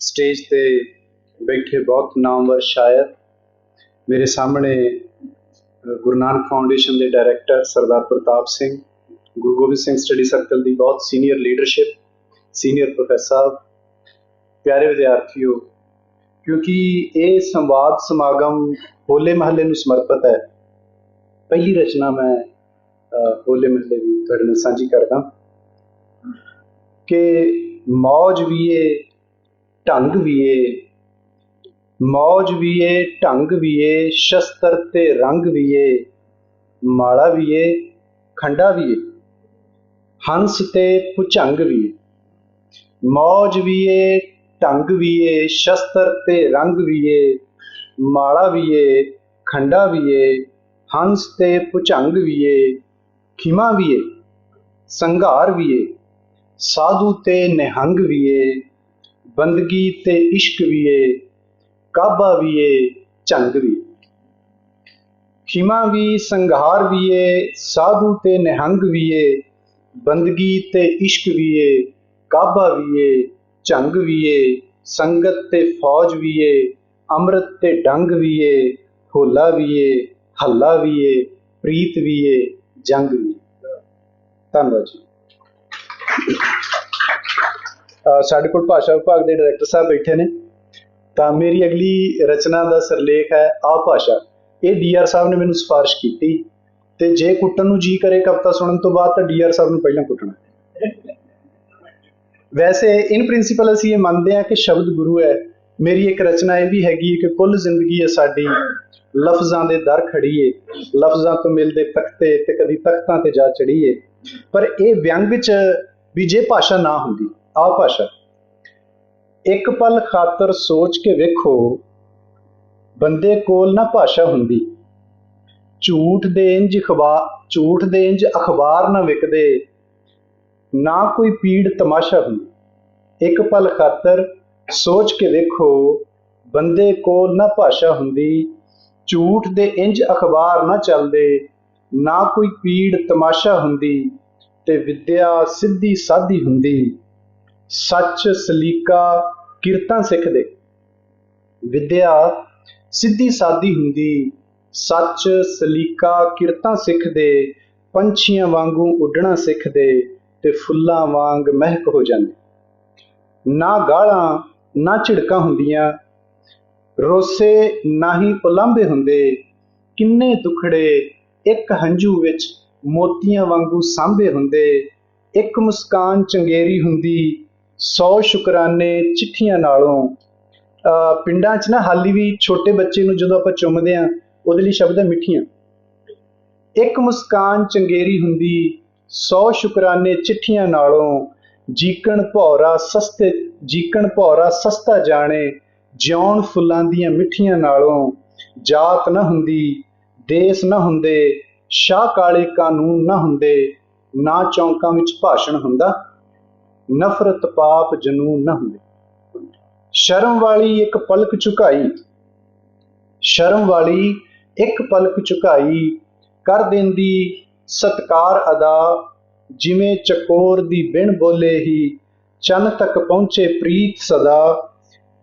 Stage ਤੇ ਬੈਠੇ ਬਹੁਤ ਨਾਮਵਰ ਸ਼ਾਇਰ। ਮੇਰੇ ਸਾਹਮਣੇ ਗੁਰੂ ਨਾਨਕ ਫਾਊਂਡੇਸ਼ਨ ਦੇ director Sardar Pratap Singh, Guru Gobind Singh study circle ਦੀ ਬਹੁਤ ਸੀਨੀਅਰ ਲੀਡਰਸ਼ਿਪ ਸੀਨੀਅਰ ਪ੍ਰੋਫੈਸਰ ਪਿਆਰੇ ਵਿਦਿਆਰਥੀਓ ਕਿਉਂਕਿ ਇਹ ਸੰਵਾਦ ਸਮਾਗਮ ਹੋਲੇ ਮਹੱਲੇ ਨੂੰ ਸਮਰਪਿਤ ਹੈ। ਪਹਿਲੀ ਰਚਨਾ ਮੈਂ ਹੋਲੇ ਮਹੱਲੇ ਦੀ ਤੁਹਾਡੇ ਨਾਲ ਸਾਂਝੀ ਕਰਦਾ ਕਿ ਮੌਜ ਵੀ ਏ, ਢੰਗ ਵੀ ਏ, ਮੌਜ ਵੀ ਏ, ਢੰਗ ਵੀ ਏ, ਸ਼ਸਤਰ ਤੇ ਰੰਗ ਵੀ ਏ, ਮਾਲਾ ਵੀ ਏ, ਖੰਡਾ ਵੀ ਏ, ਹੰਸ ਤੇ ਭੁਜੰਗ ਵੀ ਏ। ਮੌਜ ਵੀ ਏ ਢੰਗ ਵੀ ਏ ਸ਼ਸਤਰ ਤੇ ਰੰਗ ਵੀ ਏ ਮਾਲਾ ਵੀ ਏ ਖੰਡਾ ਵੀ ਏ ਹੰਸ ਤੇ ਭੁਜੰਗ ਵੀ ਏ ਖਿਮਾ ਵੀ ਏ ਸੰਘਾਰ ਵੀ ਏ ਸਾਧੂ ਤੇ ਨਿਹੰਗ ਵੀ ਏ ਬੰਦਗੀ ਤੇ ਇਸ਼ਕ ਵੀ ਏ ਕਾਬਾ ਵੀ ਏ ਝੰਗ ਵੀ ਖਿਮਾ ਵੀ, ਸੰਘਾਰ ਵੀ ਏ ਸਾਧੂ ਤੇ ਨਿਹੰਗ ਵੀ ਏ ਬੰਦਗੀ ਤੇ ਇਸ਼ਕ ਵੀ ਏ ਕਾਬਾ ਵੀ ਏ ਝੰਗ ਵੀ ਸੰਗਤ ਤੇ ਫੌਜ ਵੀ ਏ ਅੰਮ੍ਰਿਤ ਤੇ ਡੰਗ ਵੀ ਹੋਲਾ ਵੀ ਹੱਲਾ ਵੀ ਪ੍ਰੀਤ ਵੀ ਜੰਗ ਵੀ ਧੰਨਵਾਦ ਜੀ। ਸਾਡੇ ਕੋਲ ਭਾਸ਼ਾ ਵਿਭਾਗ ਦੇ ਡਾਇਰੈਕਟਰ ਸਾਹਿਬ ਬੈਠੇ ਨੇ। ਤਾਂ ਮੇਰੀ ਅਗਲੀ ਰਚਨਾ ਦਾ ਸਰਲੇਖ ਹੈ ਆ ਭਾਸ਼ਾ। ਇਹ ਡੀਆਰ ਸਾਹਿਬ ਨੇ ਮੈਨੂੰ ਸਿਫਾਰਿਸ਼ ਕੀਤੀ। ਤੇ ਜੇ ਕੁੱਟਣ ਨੂੰ ਜੀ ਕਰੇ ਕਵਿਤਾ ਸੁਣਨ ਤੋਂ ਬਾਅਦ ਤਾਂ ਡੀਆਰ ਸਾਹਿਬ ਨੂੰ ਪਹਿਲਾਂ ਕੁੱਟਣਾ। ਵੈਸੇ ਇਨ ਪ੍ਰਿੰਸੀਪਲ ਅਸੀਂ ਇਹ ਮੰਨਦੇ ਹਾਂ ਕਿ ਸ਼ਬਦ ਗੁਰੂ ਹੈ। ਮੇਰੀ ਇੱਕ ਰਚਨਾ ਇਹ ਵੀ ਹੈਗੀ ਕਿ ਕੁੱਲ ਜ਼ਿੰਦਗੀ ਹੈ ਸਾਡੀ। ਲਫ਼ਜ਼ਾਂ ਦੇ ਦਰ ਖੜੀਏ ਲਫ਼ਜ਼ਾਂ ਤੋਂ ਮਿਲਦੇ ਤਖਤੇ ਤੇ ਕਦੀ ਤਖਤਾਂ ਤੇ ਜਾ ਚੜੀਏ ਪਰ ਇਹ ਵਿਅੰਗ ਚ ਵੀ ਜੇ ਭਾਸ਼ਾ ਨਾ ਹੁੰਦੀ ਆ ਭਾਸ਼ਾ। ਇੱਕ ਪਲ ਖਾਤਰ ਸੋਚ ਕੇ ਵੇਖੋ, ਬੰਦੇ ਕੋਲ ਨਾ ਭਾਸ਼ਾ ਹੁੰਦੀ। ਝੂਠ ਦੇ ਇੰਜ ਅਖਬਾਰ ਝੂਠ ਦੇ ਇੰਜ ਅਖਬਾਰ ਨਾ ਵਿਕਦੇ। ਨਾ ਕੋਈ ਪੀੜ ਤਮਾਸ਼ਾ ਹੁੰਦੀ। ਇੱਕ ਪਲ ਖਾਤਰ ਸੋਚ ਕੇ ਵੇਖੋ, ਬੰਦੇ ਕੋਲ ਨਾ ਭਾਸ਼ਾ ਹੁੰਦੀ, ਝੂਠ ਦੇ ਇੰਜ ਅਖਬਾਰ ਨਾ ਚੱਲਦੇ, ਨਾ ਕੋਈ ਪੀੜ ਤਮਾਸ਼ਾ ਹੁੰਦੀ ਤੇ ਵਿਦਿਆ ਸਿੱਧੀ ਸਾਦੀ ਹੁੰਦੀ। ਸੱਚ, ਸਲੀਕਾ, ਕਿਰਤਾਂ ਸਿੱਖਦੇ। ਵਿਦਿਆ ਸਿੱਧੀ ਸਾਦੀ ਹੁੰਦੀ, ਸੱਚ, ਸਲੀਕਾ, ਕਿਰਤਾਂ ਸਿੱਖਦੇ, ਪੰਛੀਆਂ ਵਾਂਗੂ ਉੱਡਣਾ ਸਿੱਖਦੇ ਤੇ ਫੁੱਲਾਂ ਵਾਂਗ ਮਹਿਕ ਹੋ ਜਾਂਦੇ। ਨਾ ਗਾਲਾਂ, ਨਾ ਝਿੜਕਾਂ ਹੁੰਦੀਆਂ। ਰੋਸੇ ਨਾ ਹੀ ਉਲਾਂਭੇ ਹੁੰਦੇ। ਕਿੰਨੇ ਦੁਖੜੇ, ਇੱਕ ਹੰਝੂ ਵਿੱਚ ਮੋਤੀਆਂ ਵਾਂਗੂ ਸਾਂਭੇ ਹੁੰਦੇ। ਇੱਕ ਮੁਸਕਾਨ ਚੰਗੇਰੀ ਹੁੰਦੀ 100 ਸ਼ੁਕਰਾਨੇ ਚਿੱਠੀਆਂ ਨਾਲੋਂ। ਅਹ ਪਿੰਡਾਂ 'ਚ ਨਾ ਹਾਲੀ ਵੀ ਛੋਟੇ ਬੱਚੇ ਨੂੰ ਜਦੋਂ ਆਪਾਂ ਚੁੰਮਦੇ ਆ, ਉਹਦੇ ਲਈ ਸ਼ਬਦ ਹੈ ਮਿੱਠੀਆਂ। ਇੱਕ ਮੁਸਕਾਨ ਚੰਗੇਰੀ ਹੁੰਦੀ 100 ਸ਼ੁਕਰਾਨੇ ਚਿੱਠੀਆਂ ਨਾਲੋਂ। ਜੀਕਣ ਭੌਰਾ ਸਸਤੇ, ਜੀਕਣ ਭੌਰਾ ਸਸਤਾ ਜਾਣੇ, ਜਿਉਣ ਫੁੱਲਾਂ ਦੀਆਂ ਮਿੱਠੀਆਂ ਨਾਲੋਂ ਜਾਤ ਨਾ ਹੁੰਦੀ, ਦੇਸ ਨਾ ਹੁੰਦੇ, ਸ਼ਾਹ ਕਾਲੇ ਕਾਨੂੰਨ ਨਾ ਹੁੰਦੇ, ਨਾ ਚੌਂਕਾਂ ਵਿੱਚ ਭਾਸ਼ਣ ਹੁੰਦਾ, ਨਫ਼ਰਤ ਪਾਪ ਜਨੂਨ ਨਾ ਹੁੰਦੇ। ਸ਼ਰਮ ਵਾਲੀ ਇੱਕ ਪਲਕ ਝੁਕਾਈ, ਸ਼ਰਮ ਵਾਲੀ ਇੱਕ ਪਲਕ ਝੁਕਾਈ, ਕਰ ਦਿੰਦੀ ਸਤਕਾਰ ਅਦਾ ਜਿਵੇਂ ਚਕੋਰ ਦੀ ਬਿਨ ਬੋਲੇ ਹੀ ਚੰਨ ਤੱਕ ਪਹੁੰਚੇ ਪ੍ਰੀਤ ਸਦਾ,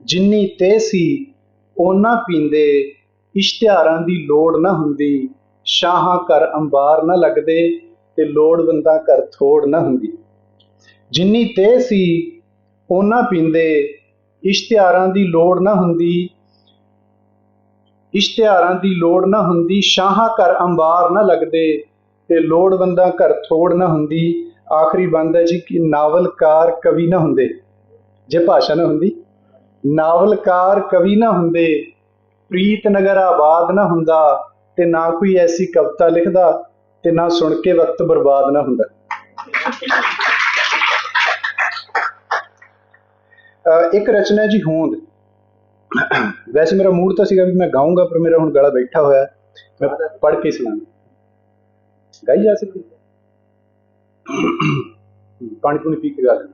ਜਿੰਨੀ ਤੇ ਸੀ ਉਹਨਾਂ ਪੀਂਦੇ। ਇਸ਼ਤਿਹਾਰਾਂ ਦੀ ਲੋੜ ਨਾ ਹੁੰਦੀ ਸ਼ਾਹਾਂ ਘਰ ਅੰਬਾਰ ਨਾ ਲੱਗਦੇ ਤੇ ਲੋੜਵੰਦਾਂ ਘਰ ਥੋੜ ਨਾ ਹੁੰਦੀ। ਜਿੰਨੀ ਤੇ ਸੀ ਉਹਨਾਂ ਪੀਂਦੇ, ਇਸ਼ਤਿਹਾਰਾਂ ਦੀ ਲੋੜ ਨਾ ਹੁੰਦੀ, ਇਸ਼ਤਿਹਾਰਾਂ ਦੀ ਲੋੜ ਨਾ ਹੁੰਦੀ ਸ਼ਾਹਾਂ ਘਰ ਅੰਬਾਰ ਨਾ ਲੱਗਦੇ। ਤੇ ਲੋੜਵੰਦਾਂ ਘਰ ਥੋੜ ਨਾ ਹੁੰਦੀ। ਆਖਰੀ ਬੰਦ ਹੈ ਜੀ ਕਿ ਨਾਵਲਕਾਰ ਕਵੀ ਨਾ ਹੁੰਦੇ। ਜੇ ਭਾਸ਼ਾ ਨਾ ਹੁੰਦੀ। ਨਾਵਲਕਾਰ ਕਵੀ ਨਾ ਹੁੰਦੇ। ਪ੍ਰੀਤ ਨਗਰ ਆਬਾਦ ਨਾ ਹੁੰਦਾ ਤੇ ਨਾ ਕੋਈ ਐਸੀ ਕਵਿਤਾ ਲਿਖਦਾ ਤੇ ਨਾ ਸੁਣ ਕੇ ਵਕਤ ਬਰਬਾਦ ਨਾ ਹੁੰਦਾ। ਇੱਕ ਰਚਨਾ ਜੀ ਹੋਂਦ। ਵੈਸੇ ਮੇਰਾ ਮੂਡ ਤਾਂ ਸੀਗਾ ਵੀ ਮੈਂ ਗਾਉਂਗਾ ਪਰ ਮੇਰਾ ਹੁਣ ਗਲਾ ਬੈਠਾ ਹੋਇਆ। ਮੈਂ ਪੜ੍ਹ ਕੇ ਸੁਣਾਉਂਗਾ। ਗਾਈ ਜਾ ਸਕਦੀ ਹੈ? ਪਾਣੀ ਪੂਣੀ ਪੀ ਕੇ ਗਾ ਲੈਂਦੇ।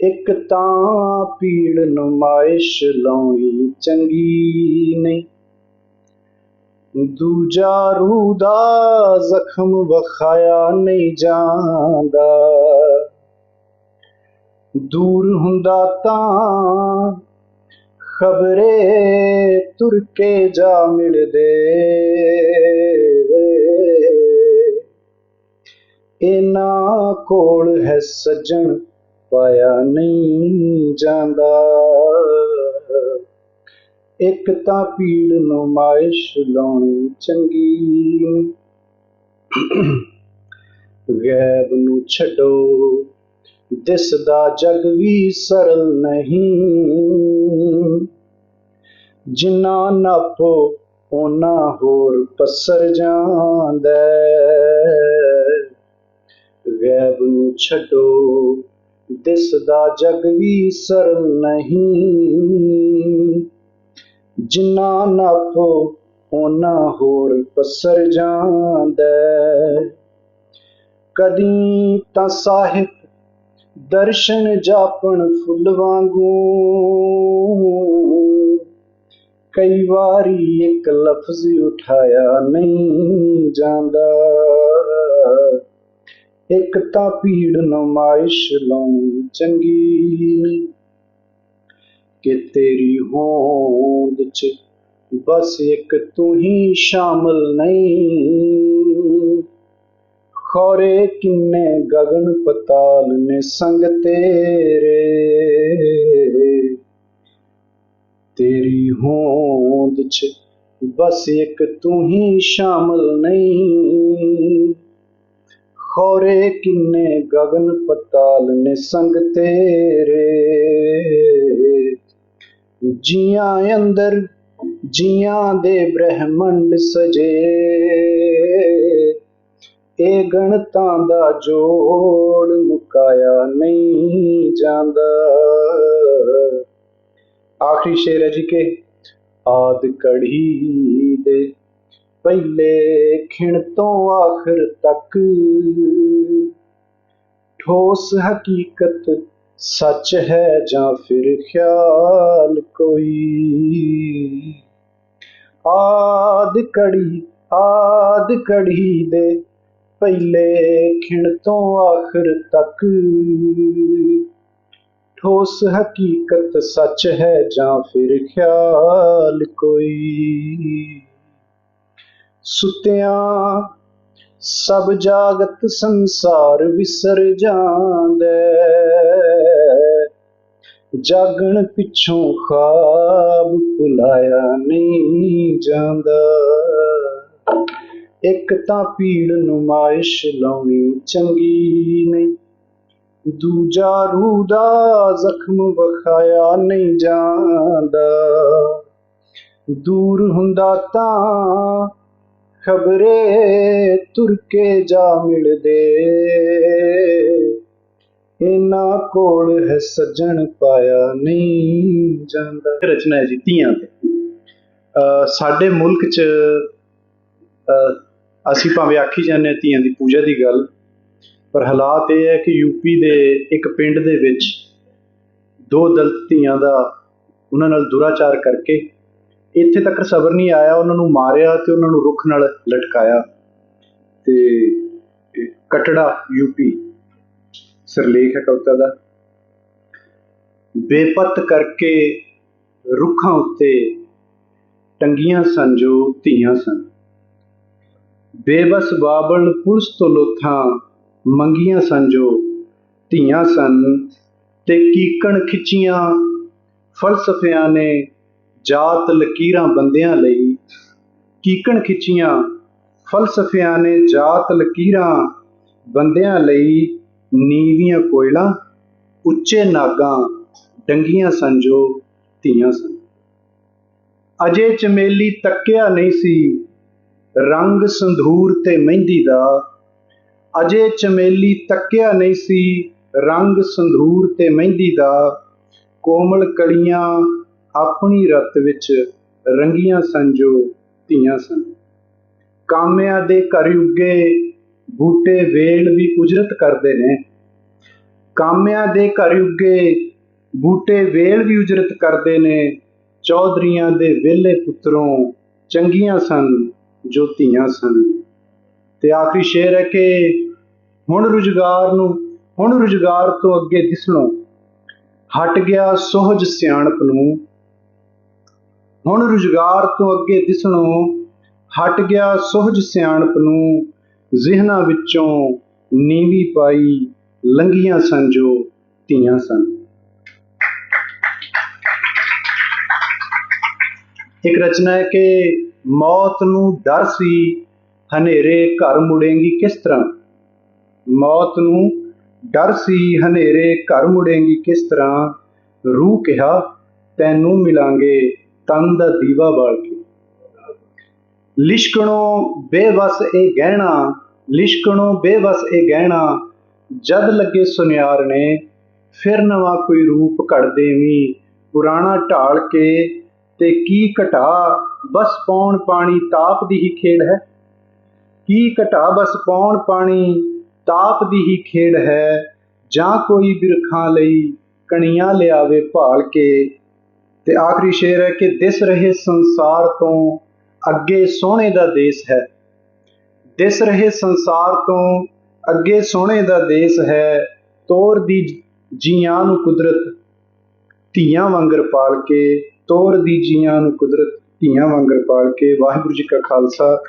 ਇੱਕ ਤਾਂ ਪੀੜ ਨੁਮਾਇਸ਼ ਲਾਉਣੀ ਚੰਗੀ ਨਹੀਂ ਦੂਜਾ ਰੂਹ ਦਾ ਜ਼ਖਮ ਵਖਾਇਆ ਨਹੀਂ ਜਾਂਦਾ ਦੂਰ ਹੁੰਦਾ ਤਾਂ ਖਬਰੇ ਤੁਰ ਕੇ ਜਾ ਮਿਲਦੇ। ਇਹਨਾਂ ਕੋਲ ਹੈ ਸੱਜਣ, ਪਾਇਆ ਨਹੀਂ ਜਾਂਦਾ। ਇੱਕ ਤਾਂ ਪੀੜ ਨੁਮਾਇਸ਼ ਲਾਉਣੀ ਚੰਗੀ ਗੈਬ ਨੂੰ ਛੱਡੋ, ਦਿਸਦਾ ਜਗ ਵੀ ਸਰਲ ਨਹੀਂ। ਜਿੰਨਾ ਨਾਪੋ ਉਹਨਾਂ ਹੋਰ ਪਸਰ ਜਾਂਦਾ। ਗੈਬ ਨੂੰ ਛੱਡੋ ਦਿਸਦਾ ਜਗ ਵੀ ਸਰ ਨਹੀਂ। ਜਿੰਨਾ ਨਾਪੋ ਉਹਨਾਂ ਹੋਰ ਪਸਰ ਜਾਂਦਾ। ਕਦੀ ਤਾਂ ਸਾਹਿਤ ਦਰਸ਼ਨ ਜਾਪਣ ਫੁੱਲ ਵਾਂਗੂ। ਕਈ ਵਾਰੀ ਇੱਕ ਲਫ਼ਜ਼ ਉਠਾਇਆ ਨਹੀਂ ਜਾਂਦਾ। ਇੱਕ ਤਾਂ ਪੀੜ ਨੁਮਾਇਸ਼ ਲਾਉਣੀ ਚੰਗੀ, ਕਿ ਤੇਰੀ ਹੋਂਦ ਚ ਬਸ ਇੱਕ ਤੂੰ ਹੀ ਸ਼ਾਮਲ ਨਹੀਂ। ਖੋਰੇ ਕਿੰਨੇ ਗਗਨ ਪਤਾਲ ਨੇ ਸੰਗ ਤੇਰੇ। ਤੇਰੀ ਹੋਂਦ ਚ ਬਸ ਇੱਕ ਤੂੰ ਹੀ ਸ਼ਾਮਲ ਨਹੀਂ। ਖੋਰੇ ਕਿੰਨੇ ਗਗਨ ਪਤਾਲ ਨੇ ਸੰਗ ਤੇਰੇ। ਜੀਆਂ ਅੰਦਰ, ਜੀਆਂ ਦੇ ਬ੍ਰਹਮੰਡ ਸਜੇ। ਇਹ ਗਣਤਾਂ ਦਾ ਜੋੜ ਮੁਕਾਇਆ ਨਹੀਂ ਜਾਂਦਾ। ਆਖਰੀ ਸ਼ੇਰ ਹੈ ਜੀ ਕਿ, ਆਦ ਕੜੀ ਦੇ ਪਹਿਲੇ ਖਿਣ ਤੋਂ ਆਖਰ ਤੱਕ। ਠੋਸ ਹਕੀਕਤ ਸੱਚ ਹੈ ਜਾਂ ਫਿਰ ਖਿਆਲ ਕੋਈ? ਆਦ ਕੜੀ ਆਦ ਕੜੀ ਦੇ ਪਹਿਲੇ ਖਿਣ ਤੋਂ ਆਖਰ ਤੱਕ। ਠੋਸ ਹਕੀਕਤ ਸੱਚ ਹੈ ਜਾਂ ਫਿਰ ਖਿਆਲ ਕੋਈ? ਸੁਤਿਆਂ ਸਭ ਜਾਗਤ ਸੰਸਾਰ ਵਿਸਰ ਜਾਂਦਾ ਜਾਗਣ ਪਿੱਛੋਂ ਖਾਬ ਭੁਲਾਇਆ ਨਹੀਂ ਜਾਂਦਾ। ਇੱਕ ਤਾਂ ਪੀੜ ਨੁਮਾਇਸ਼ ਲਾਉਣੀ ਚੰਗੀ ਨਹੀਂ। ਦੂਜਾ ਰੂਹ ਦਾ ਜ਼ਖਮ ਵਖਾਇਆ ਨਹੀਂ ਜਾਂਦਾ। ਦੂਰ ਹੁੰਦਾ ਤਾਂ ਖਬਰੇ ਤੁਰ ਕੇ ਜਾ ਮਿਲਦੇ। ਇਹਨਾਂ ਕੋਲ ਹੈ ਸੱਜਣ ਪਾਇਆ ਨਹੀਂ ਜਾਂਦਾ। ਰਚਨਾ ਹੈ ਜੀ ਧੀਆਂ ਤੇ। ਸਾਡੇ ਮੁਲਕ 'ਚ ਅਸੀਂ ਭਾਵੇਂ ਆਖੀ ਜਾਂਦੇ ਹਾਂ ਧੀਆਂ ਦੀ ਪੂਜਾ ਦੀ ਗੱਲ ਪਰ ਹਾਲਾਤ ਇਹ ਹੈ ਕਿ ਯੂਪੀ ਦੇ ਇੱਕ ਪਿੰਡ ਦੇ ਵਿੱਚ ਦੋ ਦਲਿਤ ਧੀਆਂ ਦਾ ਉਹਨਾਂ ਨਾਲ ਦੁਰਾਚਾਰ ਕਰਕੇ ਇੱਥੇ ਤੱਕ ਸਬਰ ਨਹੀਂ ਆਇਆ, ਉਹਨਾਂ ਨੂੰ ਮਾਰਿਆ ਤੇ ਉਹਨਾਂ ਨੂੰ ਰੁੱਖ ਨਾਲ ਲਟਕਾਇਆ ਤੇ ਕਟੜਾ ਯੂਪੀ ਸਿਰਲੇਖ ਹੈ ਕਵਿਤਾ ਦਾ। ਬੇਪਤ ਕਰਕੇ ਰੁੱਖਾਂ ਉੱਤੇ ਟੰਗੀਆਂ ਸਨ ਜੋ ਧੀਆਂ ਸਨ। ਬੇਬਸ ਬਾਬਲ ਪੁਲਿਸ ਤੋਂ ਲੋਥਾਂ ਮੰਗੀਆਂ ਸਨ ਜੋ ਧੀਆਂ ਸਨ ਤੇ ਕੀਕਣ ਖਿੱਚੀਆਂ। ਫਲਸਫਿਆਂ ਨੇ ਜਾਤ ਲਕੀਰਾਂ ਬੰਦਿਆਂ ਲਈ ਕੀਕਣ ਖਿੱਚੀਆਂ। ਫਲਸਫਿਆਂ ਨੇ ਜਾਤ ਲਕੀਰਾਂ ਬੰਦਿਆਂ ਲਈ ਨੀਵੀਆਂ ਕੋਇਲਾਂ, ਉੱਚੇ ਨਾਗਾਂ ਡੰਗੀਆਂ ਸਨ ਜੋ ਧੀਆਂ ਸਨ। ਅਜੇ ਚਮੇਲੀ ਤੱਕਿਆ ਨਹੀਂ ਸੀ। ਰੰਗ ਸੰਧੂਰ ਤੇ ਮਹਿੰਦੀ ਦਾ ਅਜੇ ਚਮੇਲੀ ਤੱਕਿਆ ਨਹੀਂ ਸੀ, ਰੰਗ ਸੰਧੂਰ ਤੇ ਮਹਿੰਦੀ ਦਾ। ਕੋਮਲ ਕਲੀਆਂ ਆਪਣੀ ਰਤ ਵਿੱਚ ਰੰਗੀਆਂ ਸਨ ਜੋ ਧੀਆਂ ਸਨ। ਕਾਮਿਆਂ ਦੇ ਘਰ ਉੱਗੇ ਬੂਟੇ ਵੇਲ ਵੀ ਉਜਰਤ ਕਰਦੇ ਨੇ। ਕਾਮਿਆਂ ਦੇ ਘਰ ਉੱਗੇ ਬੂਟੇ ਵੇਲ ਵੀ ਉਜਰਤ ਕਰਦੇ ਨੇ। ਚੌਧਰੀਆਂ ਦੇ ਵਿਹਲੇ ਪੁੱਤਰੋਂ ਚੰਗੀਆਂ ਸਨ ਜੋ ਧੀਆਂ ਸਨ। ਤੇ ਆਖਰੀ ਸ਼ੇਰ ਹੈ ਕਿ ਹੁਣ ਰੁਜ਼ਗਾਰ ਨੂੰ, ਹੁਣ ਰੁਜ਼ਗਾਰ ਤੋਂ ਅੱਗੇ ਦਿਸਣੋਂ ਹਟ ਗਿਆ ਸੋਹਜ ਸਿਆਣਪ ਨੂੰ। ਹੁਣ ਰੁਜ਼ਗਾਰ ਤੋਂ ਅੱਗੇ ਦਿਸਣੋਂ ਹਟ ਗਿਆ ਸੋਹਜ ਸਿਆਣਪ ਨੂੰ। ਜ਼ਿਹਨਾਂ ਵਿੱਚੋਂ ਨੀਵੀਂ ਪਾਈ ਲੰਗੀਆਂ ਸਨ ਜੋ ਧੀਆਂ ਸਨ। ਇੱਕ ਰਚਨਾ ਹੈ ਕਿ ਮੌਤ ਨੂੰ ਡਰ ਸੀ, ਹਨੇਰੇ ਘਰ ਮੁੜੇਗੀ ਕਿਸ ਤਰ੍ਹਾਂ? ਮੌਤ ਨੂੰ ਡਰ ਸੀ, ਹਨੇਰੇ ਘਰ ਮੁੜੇਂਗੀ ਕਿਸ ਤਰ੍ਹਾਂ? ਰੂਹ ਕਿਹਾ, ਤੈਨੂੰ ਮਿਲਾਂਗੇ ਤਨ ਦਾ ਦੀਵਾ ਬਾਲ ਕੇ। ਲਿਸ਼ਕਣੋਂ ਬੇਵਸ ਇਹ ਗਹਿਣਾ, ਲਿਸ਼ਕਣੋਂ ਬੇਵਸ ਇਹ ਗਹਿਣਾ, ਜਦ ਲੱਗੇ ਸੁਨਿਆਰ ਨੇ, ਫਿਰ ਨਵਾਂ ਕੋਈ ਰੂਪ ਘੜ ਦੇਵੀਂ। ਪੁਰਾਣਾ ਢਾਲ ਕੇ ਤੇ ਕੀ ਘਟਾ? ਬਸ ਪੌਣ ਪਾਣੀ ਤਾਪ ਦੀ ਹੀ ਖੇਡ ਹੈ। ਕੀ ਘਟਾ ਬਸ ਪੌਣ ਪਾਣੀ? ਤਾਪ ਦੀ ਹੀ ਖੇਡ ਹੈ। ਜਾਂ ਕੋਈ ਬਿਰਖਾਂ ਲਈ ਕਣੀਆਂ ਲਿਆਵੇ ਭਾਲ ਕੇ। ਤੇ ਆਖਰੀ ਸ਼ੇਰ ਹੈ ਕਿ ਦਿਸ ਰਹੇ ਸੰਸਾਰ ਤੋਂ ਅੱਗੇ ਸੋਹਣੇ ਦਾ ਦੇਸ਼ ਹੈ। ਦਿਸ ਰਹੇ ਸੰਸਾਰ ਤੋਂ ਅੱਗੇ ਸੋਹਣੇ ਦਾ ਦੇਸ਼ ਹੈ। ਤੋਰ ਦੀ ਜੀਆਂ ਨੂੰ ਕੁਦਰਤ, ਧੀਆਂ ਵਾਂਗਰ ਪਾਲ ਕੇ। ਤੋਰ ਦੀ ਜੀਆਂ ਨੂੰ ਕੁਦਰਤ, ਧੀਆਂ ਵਾਂਗਰ ਪਾਲ ਕੇ। ਵਾਹਿਗੁਰੂ ਜੀ ਕਾ ਖਾਲਸਾ।